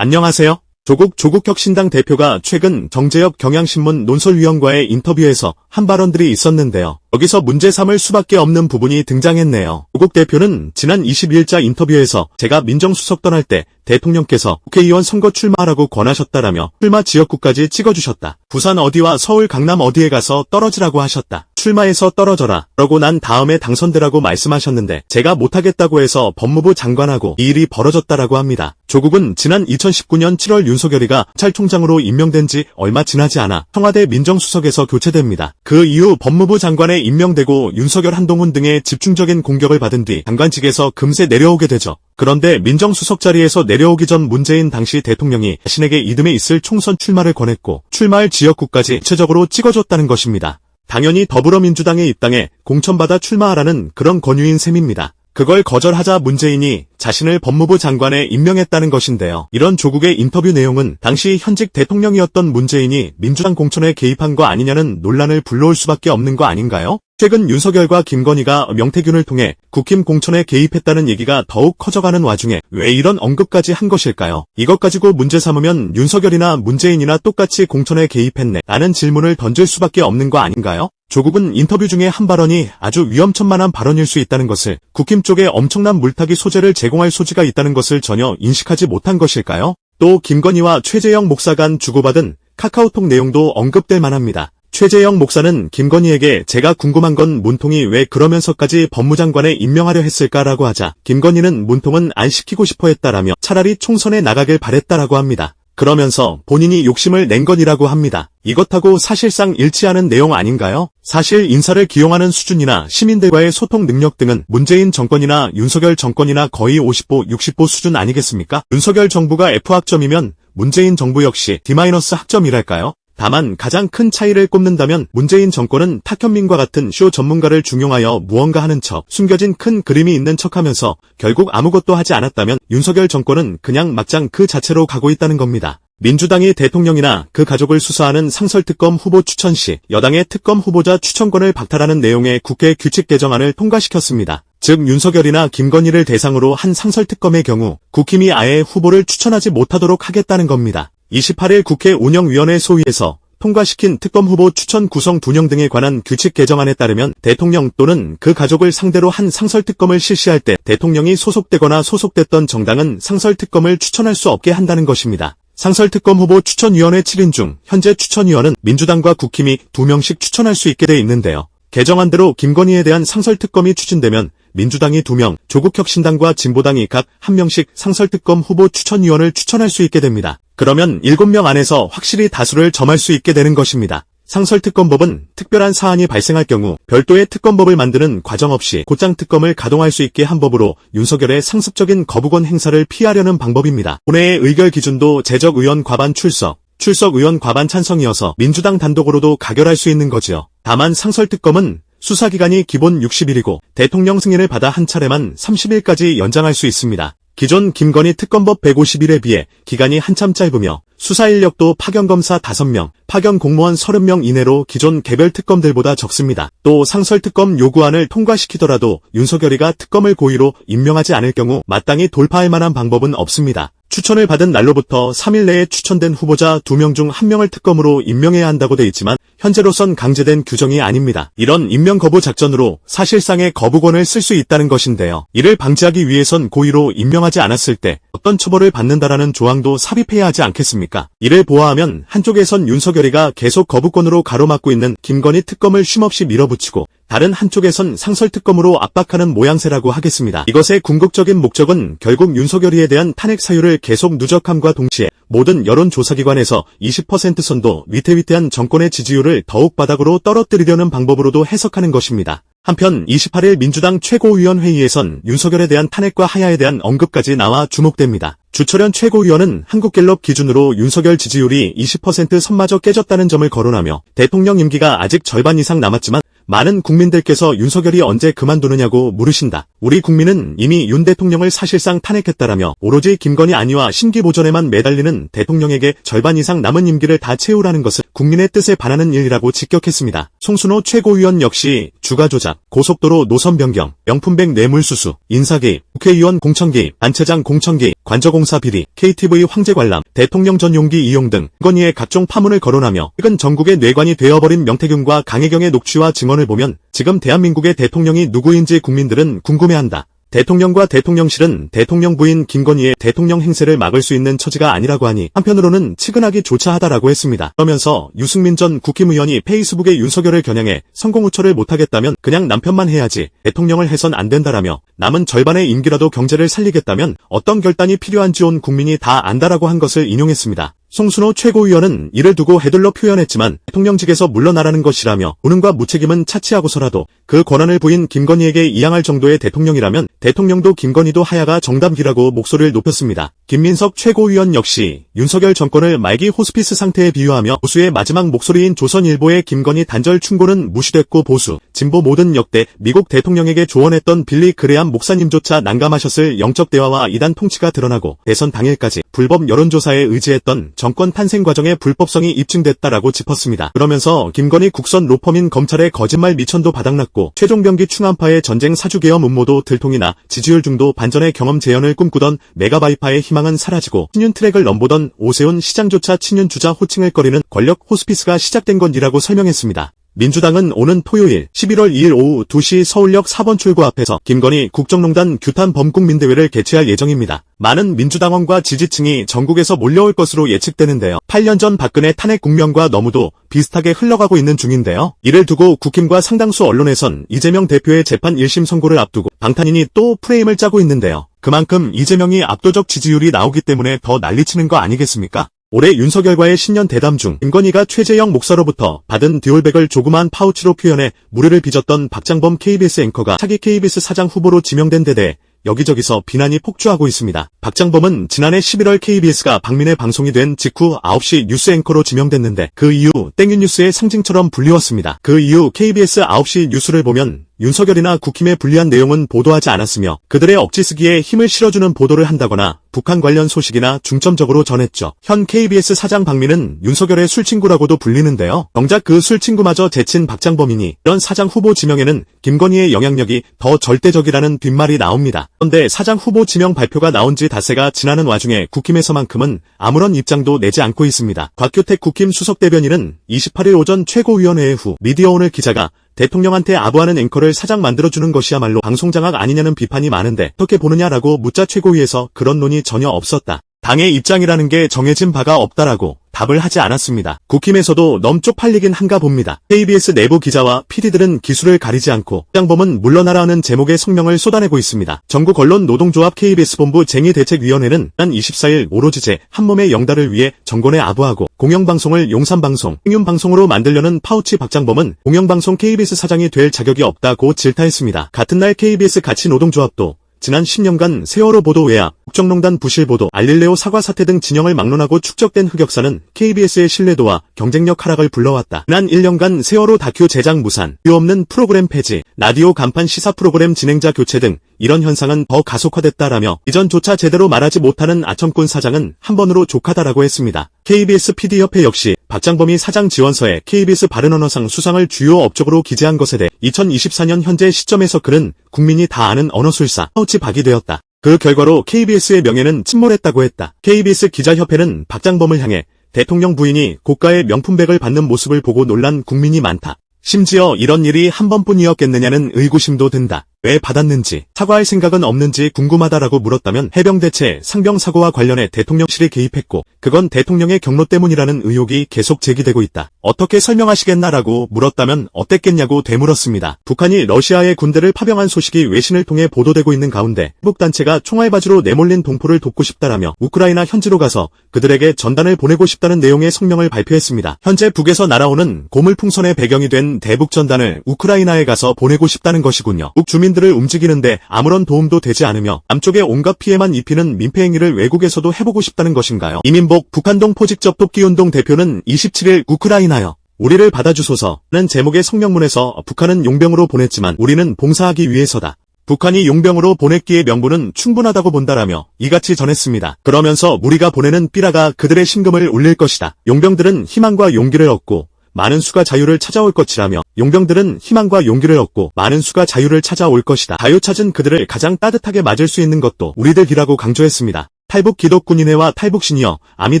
안녕하세요. 조국 조국혁신당 대표가 최근 정재엽 경향신문 논설위원과의 인터뷰에서 한 발언들이 있었는데요. 여기서 문제 삼을 수밖에 없는 부분이 등장했네요. 조국 대표는 지난 22일자 인터뷰에서 제가 민정수석 떠날 때 대통령께서 국회의원 선거 출마하라고 권하셨다라며 출마 지역구까지 찍어주셨다. 부산 어디와 서울 강남 어디에 가서 떨어지라고 하셨다. 출마해서 떨어져라. 그러고 난 다음에 당선되라고 말씀하셨는데 제가 못하겠다고 해서 법무부 장관하고 이 일이 벌어졌다라고 합니다. 조국은 지난 2019년 7월 윤석열이가 찰총장으로 임명된 지 얼마 지나지 않아 청와대 민정수석에서 교체됩니다. 그 이후 법무부 장관 에 임명되고 윤석열 한동훈 등의 집중적인 공격을 받은 뒤 장관직에서 금세 내려오게 되죠. 그런데 민정수석 자리에서 내려오기 전 문재인 당시 대통령이 자신에게 이듬해 있을 총선 출마를 권했고 출마할 지역구까지 구체적으로 찍어줬다는 것입니다. 당연히 더불어민주당에 입당해 공천받아 출마하라는 그런 권유인 셈입니다. 그걸 거절하자 문재인이 자신을 법무부 장관에 임명했다는 것인데요. 이런 조국의 인터뷰 내용은 당시 현직 대통령이었던 문재인이 민주당 공천에 개입한 거 아니냐는 논란을 불러올 수밖에 없는 거 아닌가요? 최근 윤석열과 김건희가 명태균을 통해 국힘 공천에 개입했다는 얘기가 더욱 커져가는 와중에 왜 이런 언급까지 한 것일까요? 이것 가지고 문제 삼으면 윤석열이나 문재인이나 똑같이 공천에 개입했네 라는 질문을 던질 수밖에 없는 거 아닌가요? 조국은 인터뷰 중에 한 발언이 아주 위험천만한 발언일 수 있다는 것을 국힘 쪽에 엄청난 물타기 소재를 제공할 소지가 있다는 것을 전혀 인식하지 못한 것일까요? 또 김건희와 최재형 목사 간 주고받은 카카오톡 내용도 언급될 만합니다. 최재형 목사는 김건희에게 제가 궁금한 건 문통이 왜 그러면서까지 법무장관에 임명하려 했을까라고 하자 김건희는 문통은 안 시키고 싶어 했다라며 차라리 총선에 나가길 바랬다라고 합니다. 그러면서 본인이 욕심을 낸 건이라고 합니다. 이것하고 사실상 일치하는 내용 아닌가요? 사실 인사를 기용하는 수준이나 시민들과의 소통 능력 등은 문재인 정권이나 윤석열 정권이나 거의 50보, 60보 수준 아니겠습니까? 윤석열 정부가 F학점이면 문재인 정부 역시 D-학점이랄까요? 다만 가장 큰 차이를 꼽는다면 문재인 정권은 탁현민과 같은 쇼 전문가를 중용하여 무언가 하는 척 숨겨진 큰 그림이 있는 척하면서 결국 아무것도 하지 않았다면 윤석열 정권은 그냥 막장 그 자체로 가고 있다는 겁니다. 민주당이 대통령이나 그 가족을 수사하는 상설특검 후보 추천 시 여당의 특검 후보자 추천권을 박탈하는 내용의 국회 규칙 개정안을 통과시켰습니다. 즉 윤석열이나 김건희를 대상으로 한 상설특검의 경우 국힘이 아예 후보를 추천하지 못하도록 하겠다는 겁니다. 28일 국회 운영위원회 소위에서 통과시킨 특검 후보 추천 구성 분영 등에 관한 규칙 개정안에 따르면 대통령 또는 그 가족을 상대로 한 상설특검을 실시할 때 대통령이 소속되거나 소속됐던 정당은 상설특검을 추천할 수 없게 한다는 것입니다. 상설특검 후보 추천위원회 7인 중 현재 추천위원은 민주당과 국힘이 2명씩 추천할 수 있게 돼 있는데요. 개정안대로 김건희에 대한 상설특검이 추진되면 민주당이 2명, 조국혁신당과 진보당이 각 1명씩 상설특검 후보 추천위원을 추천할 수 있게 됩니다. 그러면 7명 안에서 확실히 다수를 점할 수 있게 되는 것입니다. 상설특검법은 특별한 사안이 발생할 경우 별도의 특검법을 만드는 과정 없이 곧장 특검을 가동할 수 있게 한 법으로 윤석열의 상습적인 거부권 행사를 피하려는 방법입니다. 본회의 의결 기준도 재적 의원 과반 출석, 출석 의원 과반 찬성이어서 민주당 단독으로도 가결할 수 있는 거지요. 다만 상설특검은 수사기간이 기본 60일이고 대통령 승인을 받아 한 차례만 30일까지 연장할 수 있습니다. 기존 김건희 특검법 150일에 비해 기간이 한참 짧으며 수사 인력도 파견검사 5명, 파견 공무원 30명 이내로 기존 개별 특검들보다 적습니다. 또 상설특검 요구안을 통과시키더라도 윤석열이가 특검을 고의로 임명하지 않을 경우 마땅히 돌파할 만한 방법은 없습니다. 추천을 받은 날로부터 3일 내에 추천된 후보자 2명 중 1명을 특검으로 임명해야 한다고 돼 있지만 현재로선 강제된 규정이 아닙니다. 이런 임명 거부 작전으로 사실상의 거부권을 쓸 수 있다는 것인데요. 이를 방지하기 위해선 고의로 임명하지 않았을 때 어떤 처벌을 받는다라는 조항도 삽입해야 하지 않겠습니까? 이를 보아하면 한쪽에선 윤석열이가 계속 거부권으로 가로막고 있는 김건희 특검을 쉼없이 밀어붙이고 다른 한쪽에선 상설특검으로 압박하는 모양새라고 하겠습니다. 이것의 궁극적인 목적은 결국 윤석열이에 대한 탄핵 사유를 계속 누적함과 동시에 모든 여론조사기관에서 20% 선도 위태위태한 정권의 지지율을 더욱 바닥으로 떨어뜨리려는 방법으로도 해석하는 것입니다. 한편 28일 민주당 최고위원회의에선 윤석열에 대한 탄핵과 하야에 대한 언급까지 나와 주목됩니다. 주철현 최고위원은 한국갤럽 기준으로 윤석열 지지율이 20% 선마저 깨졌다는 점을 거론하며 대통령 임기가 아직 절반 이상 남았지만 많은 국민들께서 윤석열이 언제 그만두느냐고 물으신다. 우리 국민은 이미 윤 대통령을 사실상 탄핵했다라며 오로지 김건희 안위와 심기보전에만 매달리는 대통령에게 절반 이상 남은 임기를 다 채우라는 것은 국민의 뜻에 반하는 일이라고 직격했습니다. 송순호 최고위원 역시 주가 조작, 고속도로 노선 변경, 명품백 뇌물수수, 인사개입, 국회의원 공천개입, 단체장 공천개입, 관저공사 비리, KTV 황제 관람, 대통령 전용기 이용 등 건희의 각종 파문을 거론하며 최근 전국의 뇌관이 되어버린 명태균과 강혜경의 녹취와 증언 을 보면 지금 대한민국의 대통령이 누구인지 국민들은 궁금해한다. 대통령과 대통령실은 대통령 부인 김건희의 대통령 행세를 막을 수 있는 처지가 아니라고 하니 한편으로는 치근하기 조차 하다라고 했습니다. 그러면서 유승민 전 국힘의원이 페이스북에 윤석열을 겨냥해 성공 우처를 못하겠다면 그냥 남편만 해야지 대통령을 해선 안 된다라며 남은 절반의 임기라도 경제를 살리겠다면 어떤 결단이 필요한지 온 국민이 다 안다라고 한 것을 인용했습니다. 송순호 최고위원은 이를 두고 해들러 표현했지만 대통령직에서 물러나라는 것이라며 무능과 무책임은 차치하고서라도 그 권한을 부인 김건희에게 이양할 정도의 대통령이라면 대통령도 김건희도 하야가 정답이라고 목소리를 높였습니다. 김민석 최고위원 역시 윤석열 정권을 말기 호스피스 상태에 비유하며 보수의 마지막 목소리인 조선일보의 김건희 단절 충고는 무시됐고 보수, 진보 모든 역대 미국 대통령에게 조언했던 빌리 그레암 목사님조차 난감하셨을 영적 대화와 이단 통치가 드러나고 대선 당일까지 불법 여론조사에 의지했던 정권 탄생 과정의 불법성이 입증됐다라고 짚었습니다. 그러면서 김건희 국선 로펌인 검찰의 거짓말 미천도 바닥났고 최종병기 충암파의 전쟁 사주계엄 음모도 들통이나 지지율 중도 반전의 경험 재현을 꿈꾸던 메가바이파의 희망은 사라지고 친윤 트랙을 넘보던 오세훈 시장조차 친윤 주자 호칭을 거리는 권력 호스피스가 시작된 건이라고 설명했습니다. 민주당은 오는 토요일 11월 2일 오후 2시 서울역 4번 출구 앞에서 김건희 국정농단 규탄 범국민대회를 개최할 예정입니다. 많은 민주당원과 지지층이 전국에서 몰려올 것으로 예측되는데요. 8년 전 박근혜 탄핵 국면과 너무도 비슷하게 흘러가고 있는 중인데요. 이를 두고 국힘과 상당수 언론에선 이재명 대표의 재판 1심 선고를 앞두고 방탄인이 또 프레임을 짜고 있는데요. 그만큼 이재명이 압도적 지지율이 나오기 때문에 더 난리치는 거 아니겠습니까? 올해 윤석열과의 신년 대담 중 김건희가 최재형 목사로부터 받은 듀얼백을 조그만 파우치로 표현해 무료를 빚었던 박장범 KBS 앵커가 차기 KBS 사장 후보로 지명된 데 대해 여기저기서 비난이 폭주하고 있습니다. 박장범은 지난해 11월 KBS가 박민의 방송이 된 직후 9시 뉴스 앵커로 지명됐는데 그 이후 땡윤 뉴스의 상징처럼 불리웠습니다. 그 이후 KBS 9시 뉴스를 보면 윤석열이나 국힘에 불리한 내용은 보도하지 않았으며 그들의 억지 쓰기에 힘을 실어주는 보도를 한다거나 북한 관련 소식이나 중점적으로 전했죠. 현 KBS 사장 박민은 윤석열의 술친구라고도 불리는데요. 정작 그 술친구마저 제친 박장범이니 이런 사장 후보 지명에는 김건희의 영향력이 더 절대적이라는 뒷말이 나옵니다. 그런데 사장 후보 지명 발표가 나온 지 닷새가 지나는 와중에 국힘에서만큼은 아무런 입장도 내지 않고 있습니다. 곽규택 국힘 수석대변인은 28일 오전 최고위원회회 후 미디어오늘 기자가 대통령한테 아부하는 앵커를 사장 만들어주는 것이야말로 방송장악 아니냐는 비판이 많은데 어떻게 보느냐라고 묻자 최고위에서 그런 논의 전혀 없었다. 당의 입장이라는 게 정해진 바가 없다라고 답을 하지 않았습니다. 국힘에서도 넘 쪽 팔리긴 한가 봅니다. KBS 내부 기자와 PD들은 기술을 가리지 않고 장범은 물러나라는 제목의 성명을 쏟아내고 있습니다. 전국 언론 노동조합 KBS 본부 쟁의 대책위원회는 난 24일 오로지 제 한 몸의 영달을 위해 정권에 아부하고 공영방송을 용산방송, 행윤방송으로 만들려는 파우치 박장범은 공영방송 KBS 사장이 될 자격이 없다고 질타했습니다. 같은 날 KBS 가치 노동조합도 지난 10년간 세월호 보도 외야 국정농단 부실 보도, 알릴레오 사과 사태 등 진영을 막론하고 축적된 흑역사는 KBS의 신뢰도와 경쟁력 하락을 불러왔다. 지난 1년간 세월호 다큐 제작 무산, 유 없는 프로그램 폐지, 라디오 간판 시사 프로그램 진행자 교체 등 이런 현상은 더 가속화됐다라며 이전조차 제대로 말하지 못하는 아첨꾼 사장은 한 번으로 족하다라고 했습니다. KBS PD협회 역시 박장범이 사장 지원서에 KBS 바른언어상 수상을 주요 업적으로 기재한 것에 대해 2024년 현재 시점에서 그는 국민이 다 아는 언어술사, 파우치 박이 되었다. 그 결과로 KBS의 명예는 침몰했다고 했다. KBS 기자협회는 박장범을 향해 대통령 부인이 고가의 명품백을 받는 모습을 보고 놀란 국민이 많다. 심지어 이런 일이 한 번뿐이었겠느냐는 의구심도 든다. 왜 받았는지, 사과할 생각은 없는지 궁금하다라고 물었다면 해병대체 상병 사고와 관련해 대통령실이 개입했고 그건 대통령의 경로 때문이라는 의혹이 계속 제기되고 있다. 어떻게 설명하시겠나라고 물었다면 어땠겠냐고 되물었습니다. 북한이 러시아의 군대를 파병한 소식이 외신을 통해 보도되고 있는 가운데 북단체가 총알바지로 내몰린 동포를 돕고 싶다라며 우크라이나 현지로 가서 그들에게 전단을 보내고 싶다는 내용의 성명을 발표했습니다. 현재 북에서 날아오는 고물풍선의 배경이 된 대북 전단을 우크라이나에 가서 보내고 싶다는 것이군요. 북 주민 주민들을 움직이는데 아무런 도움도 되지 않으며 남쪽에 온갖 피해만 입히는 민폐 행위를 외국에서도 해보고 싶다는 것인가요? 이민복 북한동 포직접 돕기운동 대표는 27일 우크라이나여 우리를 받아주소서는 제목의 성명문에서 북한은 용병으로 보냈지만 우리는 봉사하기 위해서다. 북한이 용병으로 보냈기에 명분은 충분하다고 본다라며 이같이 전했습니다. 그러면서 우리가 보내는 삐라가 그들의 심금을 울릴 것이다. 용병들은 희망과 용기를 얻고 많은 수가 자유를 찾아올 것이라며 용병들은 희망과 용기를 얻고 많은 수가 자유를 찾아올 것이다. 자유 찾은 그들을 가장 따뜻하게 맞을 수 있는 것도 우리들이라고 강조했습니다. 탈북 기독군인회와 탈북 시니어, 아미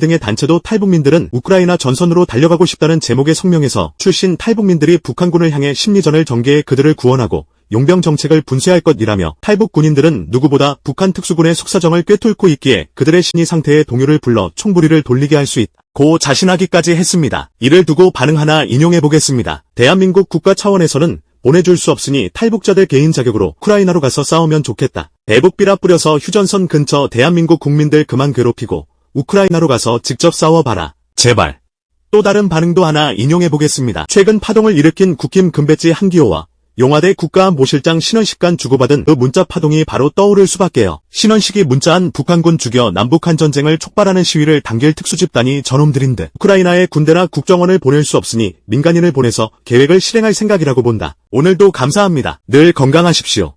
등의 단체도 탈북민들은 우크라이나 전선으로 달려가고 싶다는 제목의 성명에서 출신 탈북민들이 북한군을 향해 심리전을 전개해 그들을 구원하고 용병 정책을 분쇄할 것이라며 탈북 군인들은 누구보다 북한 특수군의 속사정을 꿰뚫고 있기에 그들의 신의 상태에 동요를 불러 총부리를 돌리게 할 수 있다. 고 자신하기까지 했습니다. 이를 두고 반응 하나 인용해 보겠습니다. 대한민국 국가 차원에서는 보내줄 수 없으니 탈북자들 개인 자격으로 우크라이나로 가서 싸우면 좋겠다. 대북비라 뿌려서 휴전선 근처 대한민국 국민들 그만 괴롭히고 우크라이나로 가서 직접 싸워봐라. 제발. 또 다른 반응도 하나 인용해 보겠습니다. 최근 파동을 일으킨 국힘 금배지 한기호와 용화대 국가안보실장 신원식 간 주고받은 그 문자 파동이 바로 떠오를 수밖에요. 신원식이 문자한 북한군 죽여 남북한 전쟁을 촉발하는 시위를 당길 특수집단이 저놈들인 듯 우크라이나에 군대나 국정원을 보낼 수 없으니 민간인을 보내서 계획을 실행할 생각이라고 본다. 오늘도 감사합니다. 늘 건강하십시오.